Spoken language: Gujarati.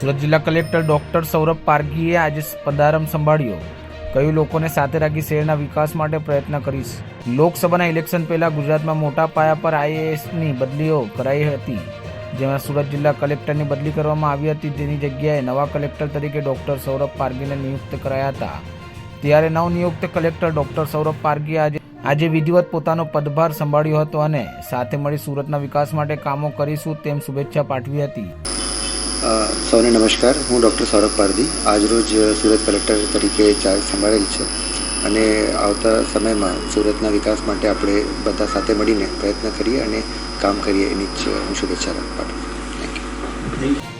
સુરત જિલ્લા કલેક્ટર ડોક્ટર સૌરભ પારગીએ આજે પદારંભ સંભાળ્યો. કયું લોકોને સાથે રાખી શહેરના વિકાસ માટે પ્રયત્ન કરીશ. લોકસભાના ઇલેક્શન પહેલા ગુજરાતમાં મોટા પાયા પર આઈએએસની બદલીઓ કરાઈ હતી. જેમાં સુરત જિલ્લા કલેક્ટરની બદલી કરવામાં આવી હતી. તેની જગ્યાએ નવા કલેક્ટર તરીકે ડોક્ટર સૌરભ પારગીને નિયુક્ત કરાયા હતા. ત્યારે નવનિયુક્ત કલેક્ટર ડોક્ટર સૌરભ પારગીએ આજે આજે વિધિવત પોતાનો પદભાર સંભાળ્યો હતો અને સાથે મળી સુરતના વિકાસ માટે કામો કરીશું તેમ શુભેચ્છા પાઠવી હતી. સૌને નમસ્કાર. હું ડૉક્ટર સૌરભ પારધી. આજરોજ સુરત કલેક્ટર તરીકે ચાર્જ સંભાળેલ છે અને આવતા સમયમાં સુરતના વિકાસ માટે આપણે બધા સાથે મળીને પ્રયત્ન કરીએ અને કામ કરીએ એની જ હું શુભેચ્છા પાઠવું થેન્ક યુ